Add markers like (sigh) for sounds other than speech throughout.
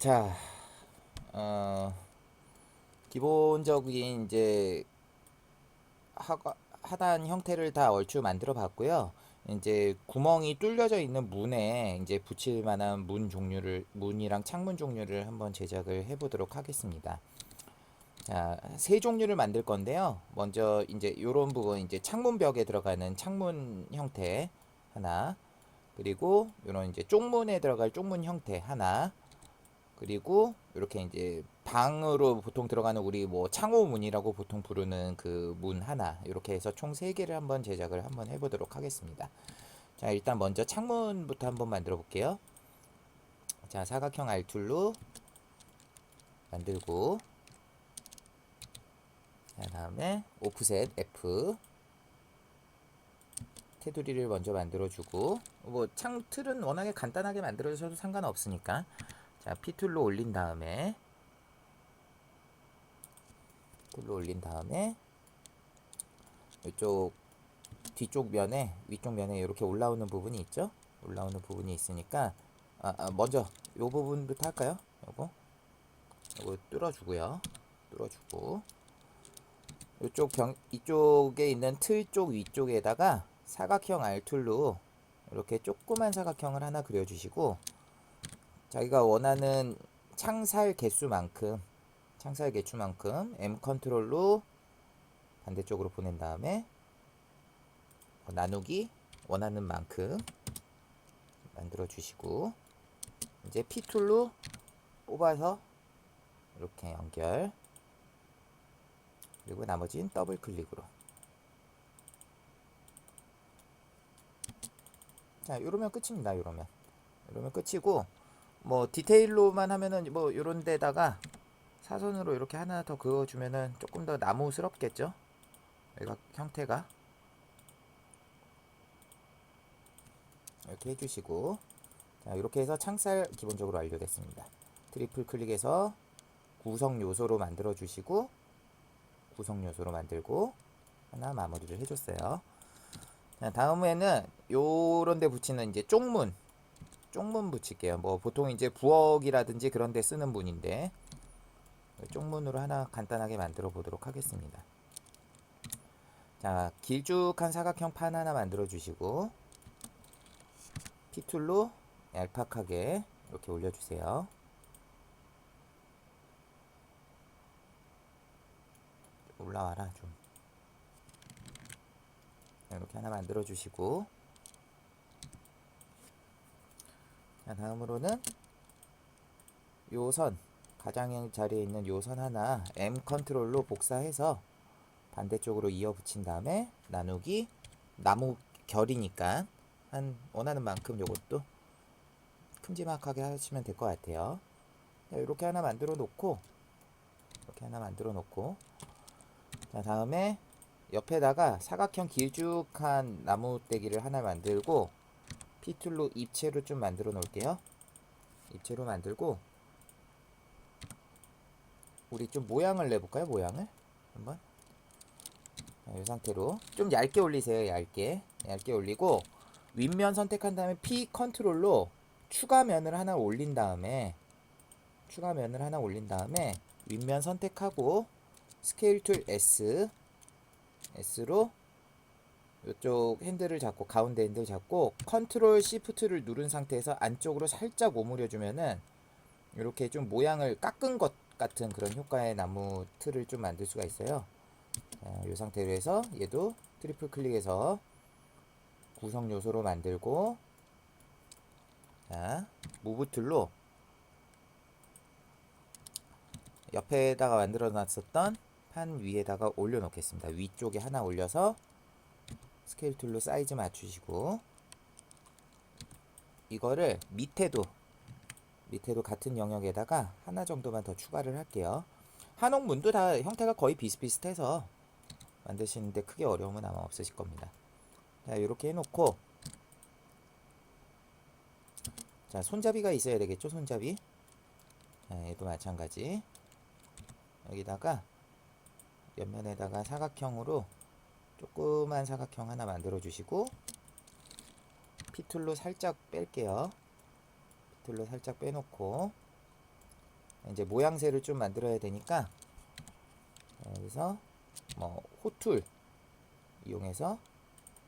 자, 어, 기본적인 이제 하, 하단 형태를 다 얼추 만들어 봤고요. 이제 구멍이 뚫려져 있는 문에 이제 붙일 만한 문 종류를 문이랑 창문 종류를 한번 제작을 해 보도록 하겠습니다. 자, 세 종류를 만들 건데요. 먼저 이제 요런 부분 이제 창문 벽에 들어가는 창문 형태 하나, 그리고 요런 이제 쪽문에 들어갈 쪽문 형태 하나, 그리고 이렇게 이제 방으로 보통 들어가는 우리 뭐 창호문이라고 보통 부르는 그 문 하나 이렇게 해서 총 세 개를 한번 제작을 한번 해보도록 하겠습니다. 자 일단 먼저 창문부터 한번 만들어 볼게요. 자 사각형 알툴로 만들고 자 다음에 오프셋 F 테두리를 먼저 만들어주고 뭐 창 틀은 워낙에 간단하게 만들어주셔도 상관없으니까 자, P 툴로 올린 다음에 툴로 올린 다음에 이쪽 뒤쪽 면에 위쪽 면에 이렇게 올라오는 부분이 있죠? 올라오는 부분이 있으니까 아, 아, 먼저 요 부분부터 할까요? 요거 요거 뚫어주고요. 뚫어주고 이쪽 병 이쪽에 있는 틀 쪽 위쪽에다가 사각형 알툴로 이렇게 조그만 사각형을 하나 그려주시고 자기가 원하는 창살 개수만큼 창살 개수만큼 M 컨트롤로 반대쪽으로 보낸 다음에 어, 나누기 원하는 만큼 만들어 주시고 이제 P 툴로 뽑아서 이렇게 연결. 그리고 나머지는 더블 클릭으로. 자 이러면 끝입니다 이러면. 이러면 끝이고 뭐 디테일로만 하면은 뭐 요런 데다가 사선으로 이렇게 하나 더 그어주면은 조금 더 나무스럽겠죠? 여기가 형태가. 이렇게 해주시고. 자 이렇게 해서 창살 기본적으로 완료됐습니다. 트리플 클릭해서 구성 요소로 만들어 주시고 구성 요소로 만들고 하나 마무리를 해줬어요. 자 다음에는 요런 데 붙이는 이제 쪽문 쪽문 붙일게요. 뭐 보통 이제 부엌이라든지 그런 데 쓰는 문인데 쪽문으로 하나 간단하게 만들어 보도록 하겠습니다. 자, 길쭉한 사각형 판 하나 만들어 주시고 피툴로 얄팍하게 이렇게 올려 주세요. 올라와라 좀. 이렇게 하나 만들어 주시고 자, 다음으로는 요선 가장형 자리에 있는 요선 하나 M 컨트롤로 복사해서 반대쪽으로 이어 붙인 다음에 나누기 나무 결이니까 한 원하는 만큼 요것도 큼지막하게 하시면 될 것 같아요. 자, 이렇게 하나 만들어 놓고 이렇게 하나 만들어 놓고 자 다음에 옆에다가 사각형 길쭉한 나무 떼기를 하나 만들고 P툴로 입체로 좀 만들어 놓을게요. 입체로 만들고 우리 좀 모양을 내볼까요? 모양을 한번 자, 이 상태로 좀 얇게 올리세요. 얇게 얇게 올리고 윗면 선택한 다음에 P 컨트롤로 추가면을 하나 올린 다음에 추가면을 하나 올린 다음에 윗면 선택하고 스케일 툴 S S로 이쪽 핸들을 잡고 가운데 핸들 잡고 컨트롤 시프트를 누른 상태에서 안쪽으로 살짝 오므려 주면은 이렇게 좀 모양을 깎은 것 같은 그런 효과의 나무 틀을 좀 만들 수가 있어요. 자, 이 상태로 해서 얘도 트리플 클릭해서 구성 요소로 만들고 자, 무브 툴로 옆에다가 만들어 놨었던 판 위에다가 올려 놓겠습니다. 위쪽에 하나 올려서 스케일 툴로 사이즈 맞추시고 이거를 밑에도 밑에도 같은 영역에다가 하나 정도만 더 추가를 할게요. 한옥문도 다 형태가 거의 비슷비슷해서 만드시는데 크게 어려움은 아마 없으실 겁니다. 자 이렇게 해놓고 자 손잡이가 있어야 되겠죠 손잡이 자, 얘도 마찬가지 여기다가 옆면에다가 사각형으로 조그만 사각형 하나 만들어 주시고 피툴로 살짝 뺄게요. 피툴로 살짝 빼놓고 이제 모양새를 좀 만들어야 되니까 여기서 뭐 호툴 이용해서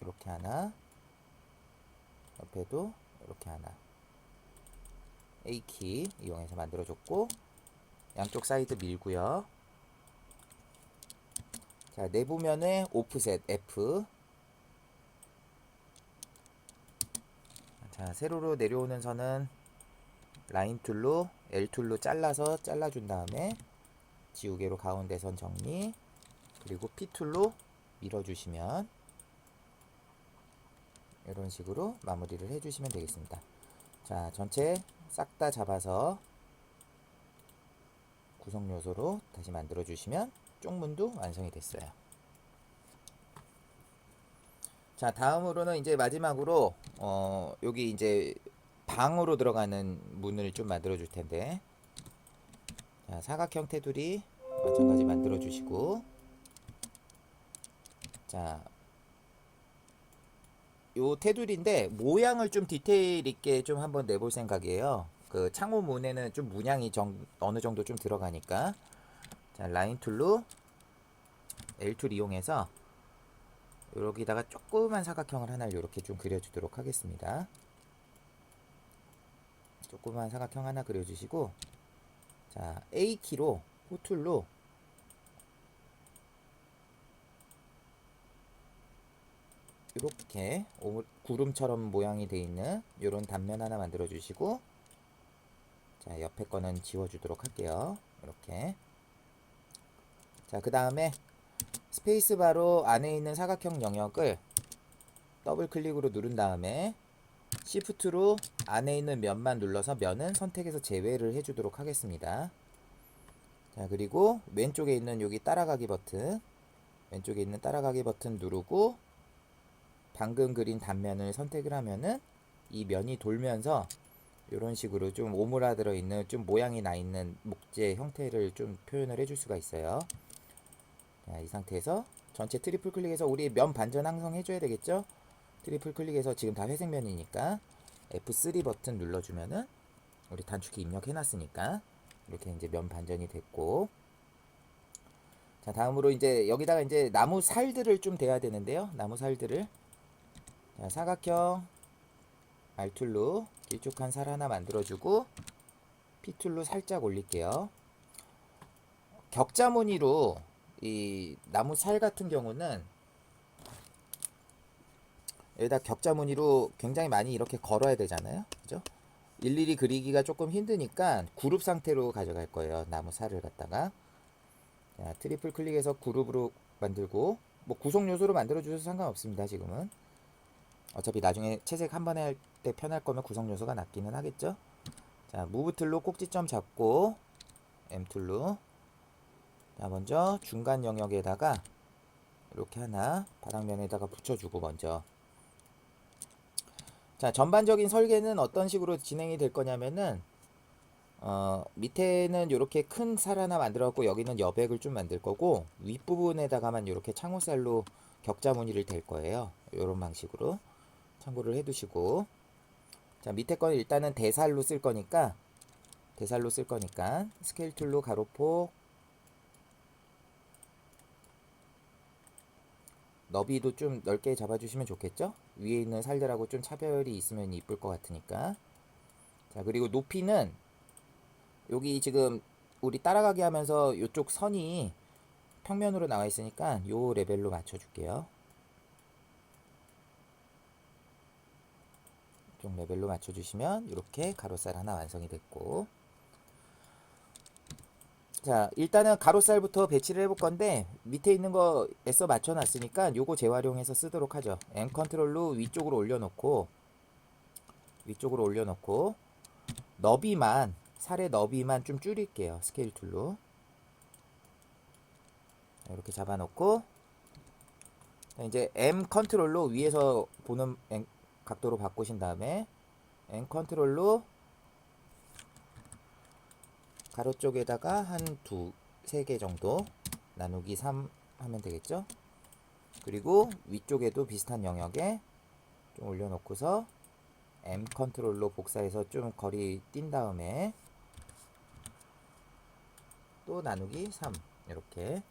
이렇게 하나 옆에도 이렇게 하나 A키 이용해서 만들어줬고 양쪽 사이드 밀고요 자 내부면에 오프셋 F 자 세로로 내려오는 선은 라인 툴로 L 툴로 잘라서 잘라준 다음에 지우개로 가운데 선 정리 그리고 P 툴로 밀어주시면 이런 식으로 마무리를 해주시면 되겠습니다. 자 전체 싹 다 잡아서 구성 요소로 다시 만들어 주시면 쪽문도 완성이 됐어요. 자 다음으로는 이제 마지막으로 어 여기 이제 방으로 들어가는 문을 좀 만들어 줄 텐데 자 사각형 테두리 마찬가지 만들어 주시고 자 요 테두리인데 모양을 좀 디테일 있게 좀 한번 내볼 생각이에요. 그 창호 문에는 좀 문양이 정, 어느 정도 좀 들어가니까 자 라인 툴로 L 툴 이용해서 여기다가 조그만 사각형을 하나 이렇게 좀 그려주도록 하겠습니다. 조그만 사각형 하나 그려주시고 자 A 키로 호툴로 이렇게 구름처럼 모양이 돼 있는 이런 단면 하나 만들어 주시고 자 옆에 거는 지워 주도록 할게요 이렇게 자 그 다음에 스페이스바로 안에 있는 사각형 영역을 더블 클릭으로 누른 다음에 시프트로 안에 있는 면만 눌러서 면은 선택해서 제외를 해주도록 하겠습니다. 자 그리고 왼쪽에 있는 여기 따라가기 버튼 왼쪽에 있는 따라가기 버튼 누르고 방금 그린 단면을 선택을 하면은 이 면이 돌면서 이런 식으로 좀 오므라들어 있는 좀 모양이 나 있는 목재 형태를 좀 표현을 해줄 수가 있어요. 자, 이 상태에서 전체 트리플 클릭해서 우리 면 반전 항상 해줘야 되겠죠? 트리플 클릭해서 지금 다 회색 면이니까 F3 버튼 눌러주면은 우리 단축키 입력해놨으니까 이렇게 이제 면 반전이 됐고. 자 다음으로 이제 여기다가 이제 나무 살들을 좀 대야 되는데요. 나무 살들을. 자 사각형 R툴로 길쭉한 살 하나 만들어주고 P툴로 살짝 올릴게요. 격자 무늬로 이 나무 살 같은 경우는 여기다 격자 무늬로 굉장히 많이 이렇게 걸어야 되잖아요. 그죠? 일일이 그리기가 조금 힘드니까 그룹 상태로 가져갈 거예요. 나무 살을 갖다가. 자, 트리플 클릭해서 그룹으로 만들고 뭐 구성 요소로 만들어 주셔도 상관없습니다. 지금은. 어차피 나중에 채색 한 번에 할 때 편할 거면 구성 요소가 낫기는 하겠죠. 자, 무브 툴로 꼭지점 잡고 M 툴로 자, 먼저 중간 영역에다가 이렇게 하나 바닥면에다가 붙여주고 먼저. 자 전반적인 설계는 어떤 식으로 진행이 될 거냐면은 어 밑에는 이렇게 큰 살 하나 만들었고 여기는 여백을 좀 만들 거고 윗부분에다가만 이렇게 창호살로 격자 무늬를 댈 거예요. 이런 방식으로 참고를 해 두시고. 자 밑에 거는 일단은 대살로 쓸 거니까 대살로 쓸 거니까 스케일 툴로 가로폭 너비도 좀 넓게 잡아주시면 좋겠죠? 위에 있는 살들하고 좀 차별이 있으면 이쁠 것 같으니까. 자, 그리고 높이는 여기 지금 우리 따라가기 하면서 이쪽 선이 평면으로 나와 있으니까 요 레벨로 맞춰줄게요. 좀 레벨로 맞춰주시면 이렇게 가로살 하나 완성이 됐고 자 일단은 가로살부터 배치를 해볼 건데 밑에 있는 거 애써 맞춰놨으니까 요거 재활용해서 쓰도록 하죠. M 컨트롤로 위쪽으로 올려놓고 위쪽으로 올려놓고 너비만 살의 너비만 좀 줄일게요. 스케일 툴로. 이렇게 잡아놓고 자, 이제 M 컨트롤로 위에서 보는 각도로 바꾸신 다음에 M 컨트롤로 가로 쪽에다가 한 두, 세 개 정도 나누기 3 하면 되겠죠? 그리고 위쪽에도 비슷한 영역에 좀 올려놓고서 M 컨트롤로 복사해서 좀 거리 띈 다음에 또 나누기 3 이렇게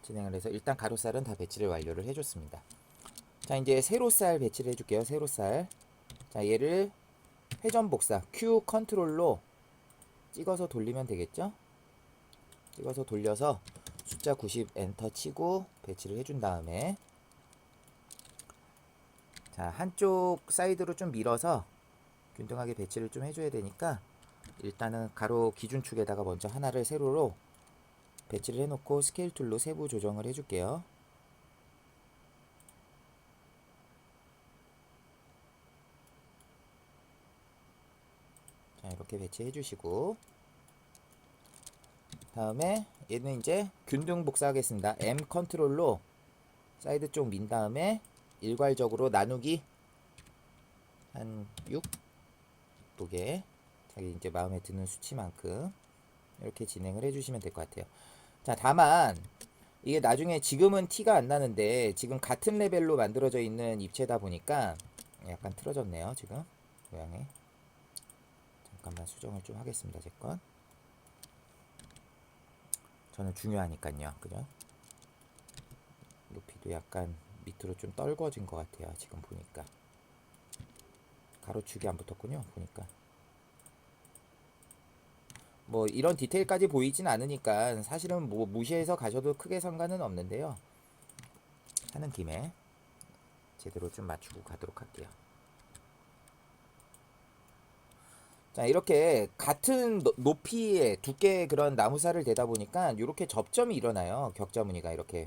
진행을 해서 일단 가로살은 다 배치를 완료를 해줬습니다. 자 이제 세로살 배치를 해줄게요. 세로살. 자 얘를 회전 복사 Q 컨트롤로 찍어서 돌리면 되겠죠? 찍어서 돌려서 숫자 90 엔터 치고 배치를 해준 다음에 자 한쪽 사이드로 좀 밀어서 균등하게 배치를 좀 해줘야 되니까 일단은 가로 기준축에다가 먼저 하나를 세로로 배치를 해놓고 스케일 툴로 세부 조정을 해줄게요. 자 이렇게 배치해 주시고 다음에 얘는 이제 균등 복사하겠습니다. M 컨트롤로 사이드 쪽 민 다음에 일괄적으로 나누기 한6 두개 자기 이제 마음에 드는 수치만큼 이렇게 진행을 해주시면 될 것 같아요. 자 다만 이게 나중에 지금은 티가 안 나는데 지금 같은 레벨로 만들어져 있는 입체다 보니까 약간 틀어졌네요 지금 모양이 잠깐만 수정을 좀 하겠습니다 제 건. 저는 중요하니까요 그죠? 높이도 약간 밑으로 좀 떨궈진 것 같아요 지금 보니까. 가로축이 안 붙었군요 보니까. 뭐 이런 디테일까지 보이진 않으니까 사실은 뭐 무시해서 가셔도 크게 상관은 없는데요. 하는 김에 제대로 좀 맞추고 가도록 할게요 자 이렇게 같은 노- 높이의 두께의 그런 나무살을 대다 보니까 이렇게 접점이 일어나요 격자 무늬가 이렇게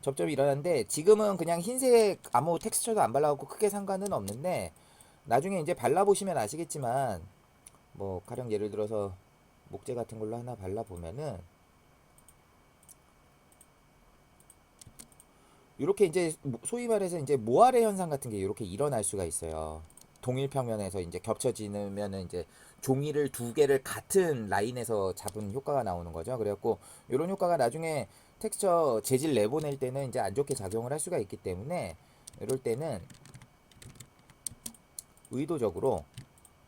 접점이 일어나는데 지금은 그냥 흰색 아무 텍스처도 안 발라갖고 크게 상관은 없는데 나중에 이제 발라보시면 아시겠지만 뭐 가령 예를 들어서 목재 같은 걸로 하나 발라보면은 이렇게 이제 모- 소위 말해서 이제 모아레 현상 같은 게 이렇게 일어날 수가 있어요. 동일 평면에서 이제 겹쳐지면은 이제 종이를 두 개를 같은 라인에서 잡은 효과가 나오는 거죠. 그래갖고 이런 효과가 나중에 텍스처 재질 내보낼 때는 이제 안 좋게 작용을 할 수가 있기 때문에 이럴 때는 의도적으로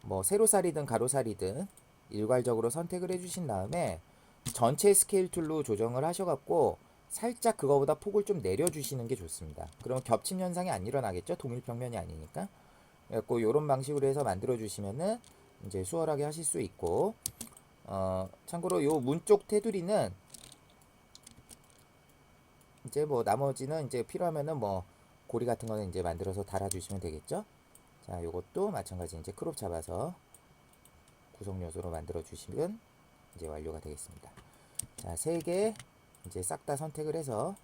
뭐 세로살이든 가로살이든 일괄적으로 선택을 해주신 다음에 전체 스케일 툴로 조정을 하셔갖고 살짝 그거보다 폭을 좀 내려주시는 게 좋습니다. 그러면 겹침 현상이 안 일어나겠죠? 동일 평면이 아니니까. 그래갖고 이런 방식으로 해서 만들어 주시면은 이제 수월하게 하실 수 있고 어 참고로 요 문 쪽 테두리는 이제 뭐 나머지는 이제 필요하면은 뭐 고리 같은 거는 이제 만들어서 달아 주시면 되겠죠? 자, 요것도 마찬가지 이제 크롭 잡아서 구성 요소로 만들어 주시면 이제 완료가 되겠습니다. 자, 세 개 이제 싹 다 선택을 해서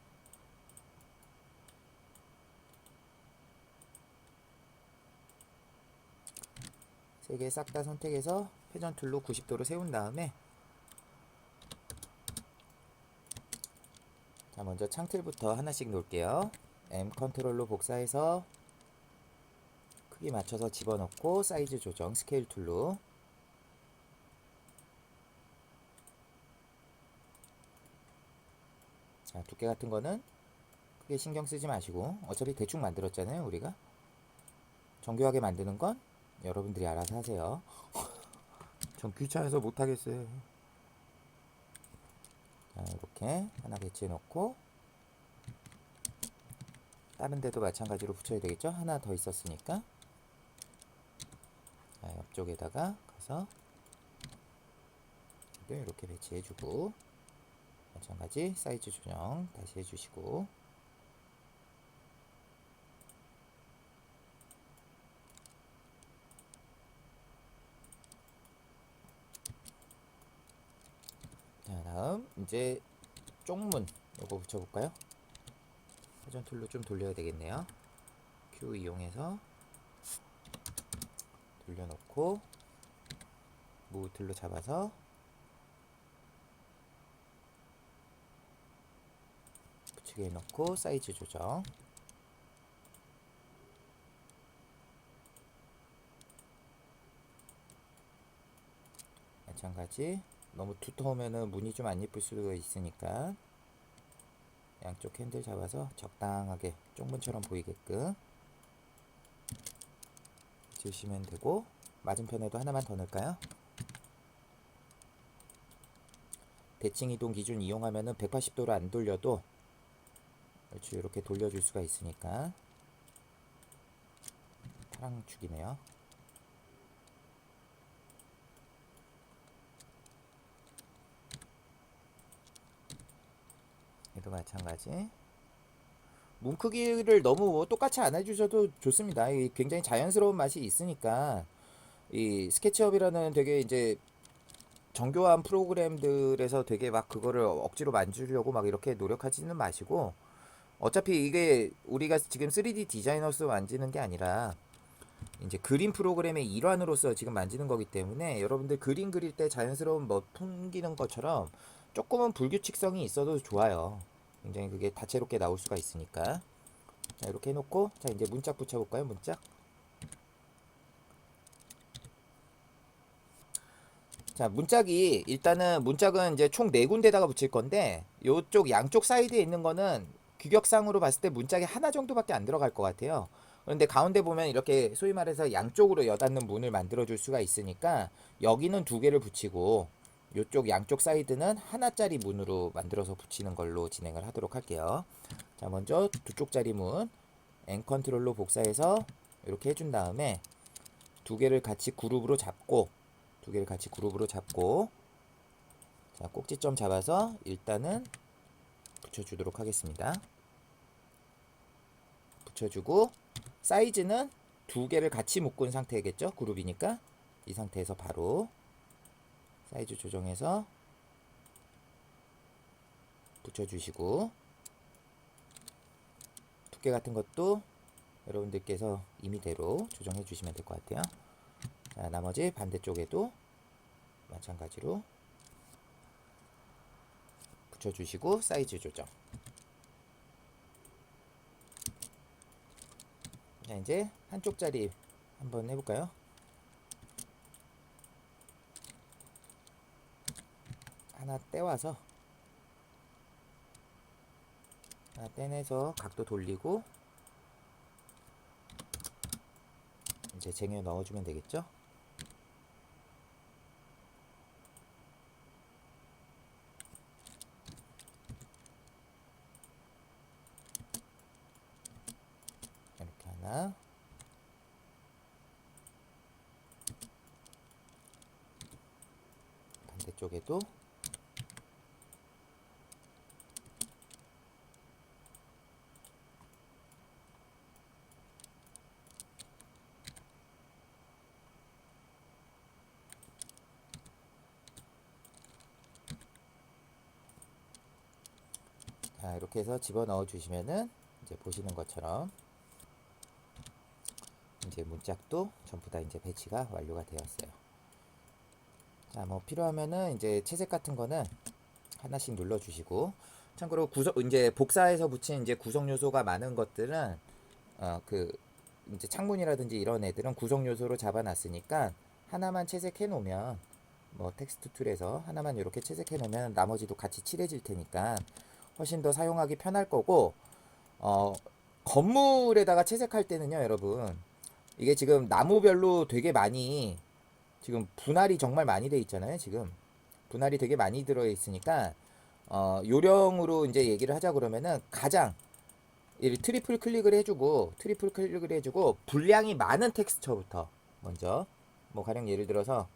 세개싹 다 선택해서 회전 툴로 90도로 세운 다음에 자, 먼저 창틀부터 하나씩 놓을게요. M 컨트롤로 복사해서 크기 맞춰서 집어넣고 사이즈 조정 스케일 툴로 자 두께 같은 거는 크게 신경 쓰지 마시고 어차피 대충 만들었잖아요 우리가 정교하게 만드는 건 여러분들이 알아서 하세요. (laughs) 전 귀찮아서 못하겠어요. 자 이렇게 하나 배치해 놓고 다른 데도 마찬가지로 붙여야 되겠죠? 하나 더 있었으니까. 자, 옆쪽에다가 가서 또 이렇게 배치해주고 마찬가지 사이즈 조정 다시 해주시고 자 다음 이제 쪽문 요거 붙여볼까요? 회전 툴로 좀 돌려야 되겠네요. Q 이용해서 돌려놓고 무틀로 잡아서 붙이게 해놓고 사이즈 조정. 마찬가지 너무 두터우면은 무늬 좀 안 예쁠 수가 있으니까 양쪽 핸들 잡아서 적당하게 쪽문처럼 보이게끔 주시면 되고 맞은편에도 하나만 더 넣을까요? 대칭 이동 기준 이용하면은 180도로 안 돌려도 이렇게 돌려줄 수가 있으니까 파랑 축이네요. 얘도 마찬가지. 문 크기를 너무 똑같이 안 해주셔도 좋습니다. 이 굉장히 자연스러운 맛이 있으니까 이 스케치업이라는 되게 이제 정교한 프로그램들에서 되게 막 그거를 억지로 만들려고 막 이렇게 노력하지는 마시고 어차피 이게 우리가 지금 3D 디자이너스 만지는 게 아니라 이제 그림 프로그램의 일환으로서 지금 만지는 거기 때문에 여러분들 그림 그릴 때 자연스러운 뭐 풍기는 것처럼 조금은 불규칙성이 있어도 좋아요. 굉장히 그게 다채롭게 나올 수가 있으니까. 자, 이렇게 해놓고, 자, 이제 문짝 붙여볼까요? 문짝. 자, 문짝이, 일단은 문짝은 이제 총 네 군데다가 붙일 건데, 요쪽 양쪽 사이드에 있는 거는 규격상으로 봤을 때 문짝이 하나 정도밖에 안 들어갈 것 같아요. 그런데 가운데 보면 이렇게 소위 말해서 양쪽으로 여닫는 문을 만들어 줄 수가 있으니까, 여기는 두 개를 붙이고, 요쪽 양쪽 사이드는 하나짜리 문으로 만들어서 붙이는 걸로 진행을 하도록 할게요. 자, 먼저 두 쪽짜리 문 N 컨트롤로 복사해서 이렇게 해준 다음에 두 개를 같이 그룹으로 잡고 두 개를 같이 그룹으로 잡고 자, 꼭지점 잡아서 일단은 붙여주도록 하겠습니다. 붙여주고 사이즈는 두 개를 같이 묶은 상태겠죠? 그룹이니까 이 상태에서 바로 사이즈 조정해서 붙여주시고 두께 같은 것도 여러분들께서 임의대로 조정해 주시면 될 것 같아요. 자, 나머지 반대쪽에도 마찬가지로 붙여주시고 사이즈 조정. 자, 이제 한쪽짜리 한번 해볼까요? 하나 떼와서 하나 떼내서 각도 돌리고 이제 쟁여 넣어주면 되겠죠? 이렇게 하나 반대쪽에도 자, 이렇게 해서 집어넣어 주시면은 이제 보시는 것처럼 이제 문짝도 전부 다 이제 배치가 완료가 되었어요. 자, 뭐 필요하면은 이제 채색 같은 거는 하나씩 눌러 주시고 참고로 구성 이제 복사해서 붙인 이제 구성 요소가 많은 것들은 어그 이제 창문이라든지 이런 애들은 구성 요소로 잡아 놨으니까 하나만 채색해 놓으면 뭐 텍스트 툴에서 하나만 이렇게 채색해 놓으면 나머지도 같이 칠해질 테니까 훨씬 더 사용하기 편할 거고 어 건물에다가 채색할 때는요 여러분. 이게 지금 나무별로 되게 많이 지금 분할이 정말 많이 돼 있잖아요 지금. 분할이 되게 많이 들어 있으니까 어 요령으로 이제 얘기를 하자 그러면은 가장 이 트리플 클릭을 해주고 트리플 클릭을 해주고 분량이 많은 텍스처부터 먼저 뭐 가령 예를 들어서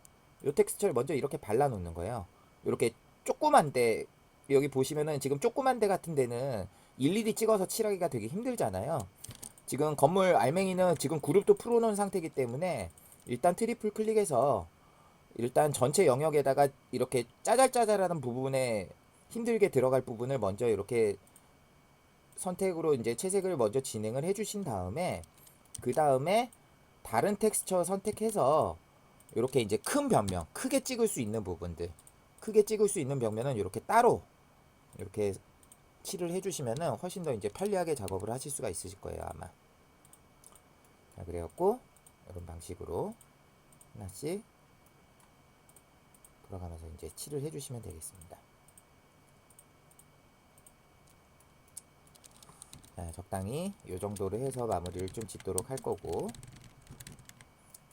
요 텍스처를 먼저 이렇게 발라 놓는 거예요. 이렇게 조그만데 여기 보시면은 지금 조그만 데 같은 데는 일일이 찍어서 칠하기가 되게 힘들잖아요. 지금 건물 알맹이는 지금 그룹도 풀어놓은 상태이기 때문에 일단 트리플 클릭해서 일단 전체 영역에다가 이렇게 짜잘짜잘하는 부분에 힘들게 들어갈 부분을 먼저 이렇게 선택으로 이제 채색을 먼저 진행을 해주신 다음에 그 다음에 다른 텍스처 선택해서 이렇게 이제 큰 변명, 크게 찍을 수 있는 부분들, 크게 찍을 수 있는 벽면은 이렇게 따로 이렇게 칠을 해주시면은 훨씬 더 이제 편리하게 작업을 하실 수가 있으실 거예요 아마. 자 그래갖고 이런 방식으로 하나씩 돌아가면서 이제 칠을 해주시면 되겠습니다. 자, 적당히 이 정도로 해서 마무리를 좀 짓도록 할 거고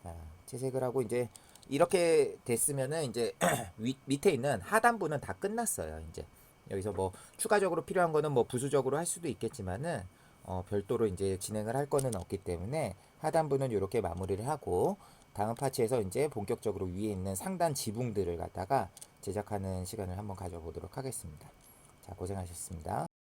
자, 채색을 하고 이제 이렇게 됐으면은 이제 (clears throat) 위, 밑에 있는 하단부는 다 끝났어요. 이제 여기서 뭐 추가적으로 필요한 거는 뭐 부수적으로 할 수도 있겠지만은 어, 별도로 이제 진행을 할 거는 없기 때문에 하단부는 이렇게 마무리를 하고 다음 파츠에서 이제 본격적으로 위에 있는 상단 지붕들을 갖다가 제작하는 시간을 한번 가져보도록 하겠습니다. 자, 고생하셨습니다.